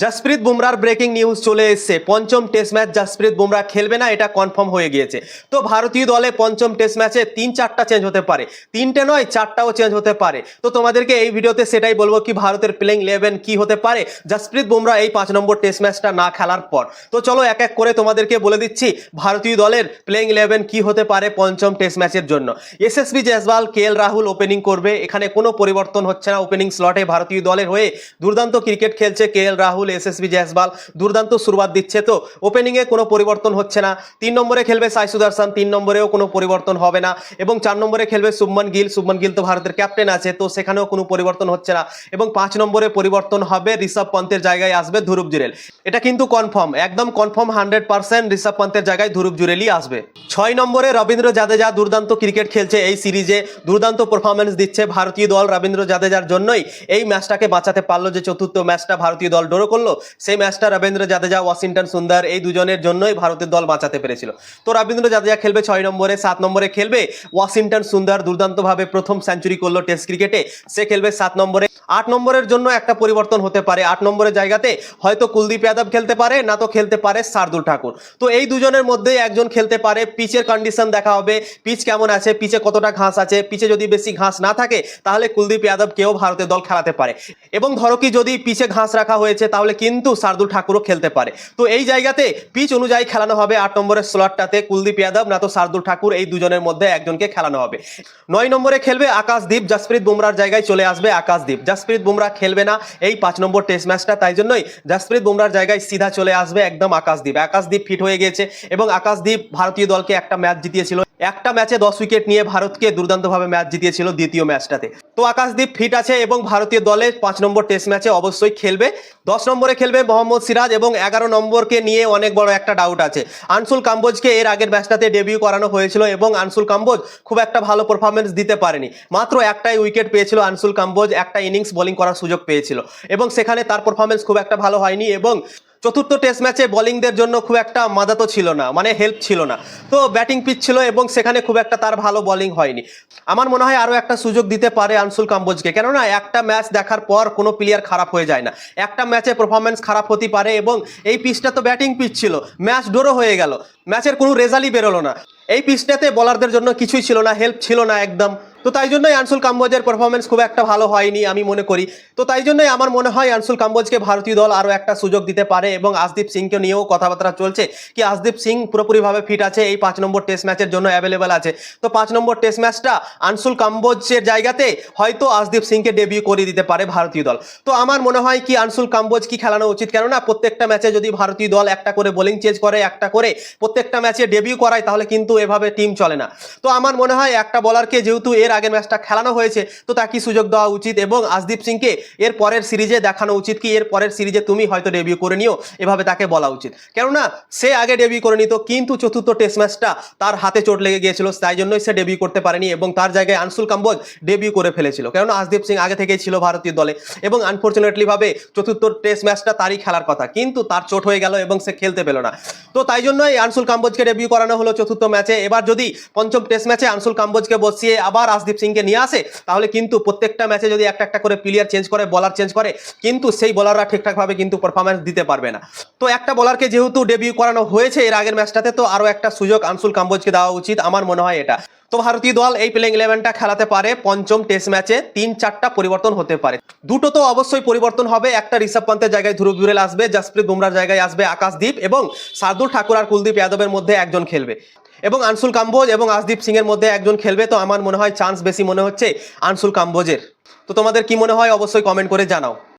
Jasprit বুমরার breaking news চলে এসেছে। পঞ্চম টেস্ট ম্যাচ জাসপ্রীত বুমরা খেলবে না, এটা কনফার্ম হয়ে গিয়েছে। তো ভারতীয় দলে পঞ্চম টেস্ট ম্যাচে তিন চারটা চেঞ্জ হতে পারে। তিনটে নয়, চারটাও চেঞ্জ হতে পারে। তো তোমাদেরকে এই ভিডিওতে সেটাই বলব কি ভারতের প্লেইং ইলেভেন কি হতে পারে। জাসপ্রীত বুমরা এই পাঁচ নম্বর টেস্ট ম্যাচটা না খেলার পর। তো চলো এক এক করে তোমাদেরকে বলে দিচ্ছি, ভারতীয় দলের প্লেইং ইলেভেন কি হতে পারে পঞ্চম টেস্ট ম্যাচের জন্য। SSB Jaiswal K L Rahul opening করবে। এখানে কোনো পরিবর্তন হচ্ছে না ওপেনিং স্লটে ভারতীয় দলের হয়ে। দুর্দান্ত ক্রিকেট খেলছে কে এল রাহুল। এসএসবি জয়সওয়াল দুর্দান্ত শুরুয়াত দিচ্ছে তো। ওপেনিংয়ে কোনো পরিবর্তন হচ্ছে না। তিন নম্বরে খেলবে সাই সুদর্শন, তিন নম্বরেও কোনো পরিবর্তন হবে না। এবং চার নম্বরে খেলবে শুভমন গিল। শুভমন গিল তো ভারতের ক্যাপ্টেন আছে, তো সেখানেও কোনো পরিবর্তন হচ্ছে না। এবং পাঁচ নম্বরে পরিবর্তন হবে ঋষভ পন্থের জায়গায় আসবে ধ্রুব জুরেল। এটা কিন্তু কনফার্ম একদম কনফার্ম হান্ড্রেড পার্সেন্ট ঋষভ পন্থের জায়গায় ধ্রুব জুরেলই আসবে। ছয় নম্বরে রবীন্দ্র জাদেজা দুর্দান্ত ক্রিকেট খেলছে এই সিরিজে। দুর্দান্ত পারফরমেন্স দিচ্ছে ভারতীয় দল রবীন্দ্র জাদেজার জন্যই। এই ম্যাচটাকে বাঁচাতে পারল যে চতুর্থ ম্যাচটা ভারতীয় দল ড্র করল, সেই ম্যাচটা রবীন্দ্র জাদেজা, ওয়াশিংটন সুন্দর, এই দুজনের জন্যই ভারতের দল বাঁচাতে পেরেছিল। তো রবীন্দ্র জাদেজা খেলবে ছয় নম্বরে, সাত নম্বরে খেলবে, ওয়াশিংটন সুন্দর দুর্দান্তভাবে প্রথম সেঞ্চুরি করল টেস্ট ক্রিকেটে সে খেলবে সাত নম্বরে। আট নম্বরের জন্য একটা পরিবর্তন হতে পারে। আট নম্বরের জায়গাতে হয়তো কুলদীপ যাদব খেলতে পারে, না তো খেলতে পারে শার্দুল ঠাকুর। তো এই দুজনের মধ্যে একজন খেলতে পারে, পিচের কন্ডিশন দেখা হবে। পিচ কেমন আছে, পিচে কতটা ঘাস আছে, পিচে যদি বেশি ঘাস না থাকে, তাহলে কুলদীপ যাদবকেও ভারতের দল খেলাতে পারে। এবং ধরো কি, যদি পিচে ঘাস রাখা হয়েছে, তাহলে কিন্তু শার্দুল ঠাকুরও খেলতে পারে। তো এই জায়গাতে পিচ অনুযায়ী খেলানো হবে আট নম্বরের স্লটটাতে কুলদীপ যাদব, না তো শার্দুল ঠাকুর, এই দুজনের মধ্যে একজনকে খেলানো হবে। নয় নম্বরে খেলবে আকাশদীপ, জাসপ্রীত বুমরার জায়গায় চলে আসবে আকাশদীপ। জাসপ্রীত বুমরা খেলবে না। এই পাঁচ নম্বর টেস্ট ম্যাচটা তাই জন্যই জাসপ্রীত বুমরার জায়গায় সিধা চলে আসবে, একদম আকাশদীপ। আকাশদীপ ফিট হয়ে গেছে এবং আকাশদীপ ভারতীয় দলকে একটা ম্যাচ জিতিয়েছিল। একটা ম্যাচে দশ উইকেট নিয়ে ভারতকে দুর্দান্তভাবে ম্যাচ জিতিয়েছিল দ্বিতীয় ম্যাচটাতে। তো আকাশদীপ ফিট আছে এবং ভারতীয় দলে পাঁচ নম্বর টেস্ট ম্যাচে অবশ্যই খেলবে। দশ নম্বরে খেলবে মোহাম্মদ সিরাজ এবং এগারো নম্বরকে নিয়ে অনেক বড় একটা ডাউট আছে। আনসুল কাম্বোজকে এর আগের ম্যাচটাতে ডেবিউ করানো হয়েছিল এবং আনসুল কাম্বোজ খুব একটা ভালো পারফরমেন্স দিতে পারেনি। মাত্র একটাই উইকেট পেয়েছিল আনসুল কাম্বোজ, একটা ইনিংস বোলিং করার সুযোগ পেয়েছিল। এবং সেখানে তার পারফরমেন্স খুব একটা ভালো হয়নি এবং চতুর্থ টেস্ট ম্যাচে বোলিংদের জন্য খুব একটা মাদাতো ছিল না মানে হেল্প ছিল না। তো ব্যাটিং পিচ ছিল এবং সেখানে খুব একটা তার ভালো বোলিং হয়নি। আমার মনে হয় আরও একটা সুযোগ দিতে পারে আনসুল কাম্বোজকে, কেননা একটা ম্যাচ দেখার পর কোনো প্লেয়ার খারাপ হয়ে যায় না। একটা ম্যাচে পারফরমেন্স খারাপ হতে পারে এবং এই পিচটা তো ব্যাটিং পিচ ছিল ম্যাচ ডোরও হয়ে গেল ম্যাচের কোনো রেজাল্টই বেরোলো না। এই পিচটাতে বলারদের জন্য কিছুই ছিল না হেল্প ছিল না একদম। তো তাই জন্যই আনসুল কাম্বোজের পারফরমেন্স খুব একটা ভালো হয়নি, আমি মনে করি। তো তাই জন্যই আমার মনে হয় আনসুল কাম্বোজকে ভারতীয় দল আরও একটা সুযোগ দিতে পারে এবং আশদীপ সিংকে নিয়েও কথাবার্তা চলছে কি আশদীপ সিং পুরোপুরিভাবে ফিট আছে, এই পাঁচ নম্বর টেস্ট ম্যাচের জন্য অ্যাভেলেবেল আছে। তো পাঁচ নম্বর টেস্ট ম্যাচটা আনসুল কাম্বোজের জায়গাতে হয়তো আশদীপ সিংকে ডেবিউ করে দিতে পারে ভারতীয় দল। তো আমার মনে হয় কি আনসুল কাম্বোজ কি খেলানো উচিত? কেননা প্রত্যেকটা ম্যাচে যদি ভারতীয় দল একটা করে বোলিং চেঞ্জ করে, একটা করে প্রত্যেকটা ম্যাচে ডেবিউ করায়, তাহলে কিন্তু এভাবে টিম চলে না। তো আমার মনে হয় একটা বলারকে যেহেতু এর আগের ম্যাচটা খেলানো হয়েছে, তো তাকে সুযোগ দেওয়া উচিত? এবং আশদীপ সিংকে এর পরের সিরিজে দেখানো উচিত কি? এর পরের সিরিজে তুমি হয়তো ডেবিউ করে নিও, এভাবে তাকে বলা উচিত। কেননা সে আগে ডেবিউ করে নিত, কিন্তু চতুর্থ টেস্ট ম্যাচটা তার হাতে চোট লেগে গিয়েছিল, তাই জন্যই সে ডেবিউ করতে পারেনি এবং তার জায়গায় আনসুল কাম্বোজ ডেবিউ করে ফেলেছিল। কেননা আশদীপ সিং আগে থেকেই ছিল ভারতীয় দলে এবং আনফর্চুনেটলি ভাবে চতুর্থ টেস্ট ম্যাচটা তারই খেলার কথা, কিন্তু তার চোট হয়ে গেল এবং সে খেলতে পেল না। তো তাই জন্যই আনসুল কাম্বোজকে ডেবিউ করানো হলো চতুর্থ ম্যাচে এবার যদি পঞ্চম টেস্ট ম্যাচে আনসুল কাম্বোজকে বসিয়ে আবার আশদীপ সিংকে নিয়ে আসে, তাহলে কিন্তু প্রত্যেকটা ম্যাচে যদি একটা একটা করে প্লেয়ার চেঞ্জ করে বলার চেঞ্জ করে, কিন্তু সেই বলাররা ঠিকঠাকভাবে কিন্তু পারফরমেন্স দিতে পারবে না। তো একটা বলারকে যেহেতু ডেবিউ করানো হয়েছে এর আগের ম্যাচটাতে তো আরও একটা সুযোগ আনসুল কাম্বোজকে দেওয়া উচিত, আমার মনে হয় এটা। তো ভারতীয় দল এই প্লেইং ইলেভেনটা খেলাতে পারে, পঞ্চম টেস্ট ম্যাচে তিন চারটা পরিবর্তন হতে পারে। দুটো তো অবশ্যই পরিবর্তন হবে, একটা ঋষভ পন্থের জায়গায় ধ্রুব জুরেল আসবে, জাসপ্রীত বুমরার জায়গায় আসবে আকাশদীপ এবং শার্দুল ঠাকুর আর কুলদীপ যাদবের মধ্যে একজন খেলবে। এবং আনসুল কাম্বোজ এবং আসদীপ সিং এর মধ্যে একজন খেলবে, তো আমার মনে হয় চান্স বেশি মনে হচ্ছে আনসুল কাম্বোজের। তো তোমাদের কি মনে হয়? অবশ্যই কমেন্ট করে জানাও।